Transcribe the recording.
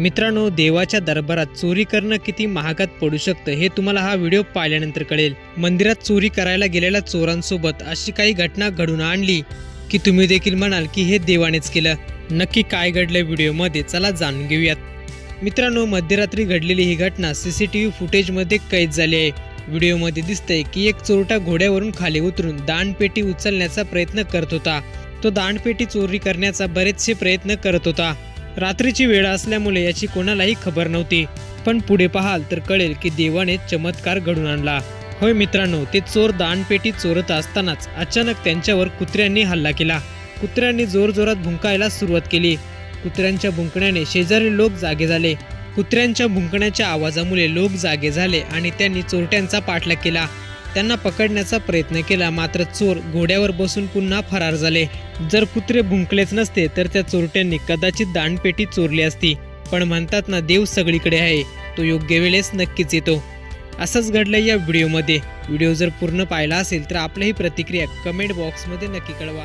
मित्रांनो देवाच्या दरबारात चोरी करणं किती महागात पडू शकतं हे तुम्हाला हा व्हिडिओ पाहिल्यानंतर कळेल. मंदिरात चोरी करायला गेलेल्या चोरांसोबत अशी काही घटना घडून आणली की तुम्ही देखील म्हणाल की हे देवानेच केलं. नक्की काय घडलं व्हिडिओमध्ये चला जाणून घेऊयात. मित्रांनो मध्यरात्री घडलेली ही घटना सीसीटीव्ही फुटेजमध्ये कैद झाली आहे. व्हिडिओमध्ये दिसतंय की एक चोरटा घोड्यावरून खाली उतरून दानपेटी उचलण्याचा प्रयत्न करत होता. तो दानपेटी चोरी करण्याचा बरेचसे प्रयत्न करत होता. रात्रीची वेळ असल्यामुळे याची कोणालाही खबर नव्हती. पण पुढे पाहाल तर कळेल की देवाने चमत्कार घडून आणला. होय मित्रांनो ते चोर दानपेटी चोरत असतानाच अचानक त्यांच्यावर कुत्र्यांनी हल्ला केला. कुत्र्यांनी जोरजोरात भुंकायला सुरुवात केली. कुत्र्यांच्या भुंकण्याने शेजारी लोक जागे झाले. कुत्र्यांच्या भुंकण्याच्या आवाजामुळे लोक जागे झाले आणि त्यांनी चोरट्यांचा पाठलाग केला. त्यांना पकडण्याचा प्रयत्न केला. मात्र चोर घोड्यावर बसून पुन्हा फरार झाले. जर कुत्रे भुंकलेच नसते तर त्या चोरट्यांनी कदाचित दाणपेटी चोरली असती. पण म्हणतात ना देव सगळीकडे आहे. तो योग्य वेळेस नक्कीच येतो. असंच घडलं या व्हिडिओमध्ये. व्हिडिओ जर पूर्ण पाहिला असेल तर आपल्याही प्रतिक्रिया कमेंट बॉक्समध्ये नक्की कळवा.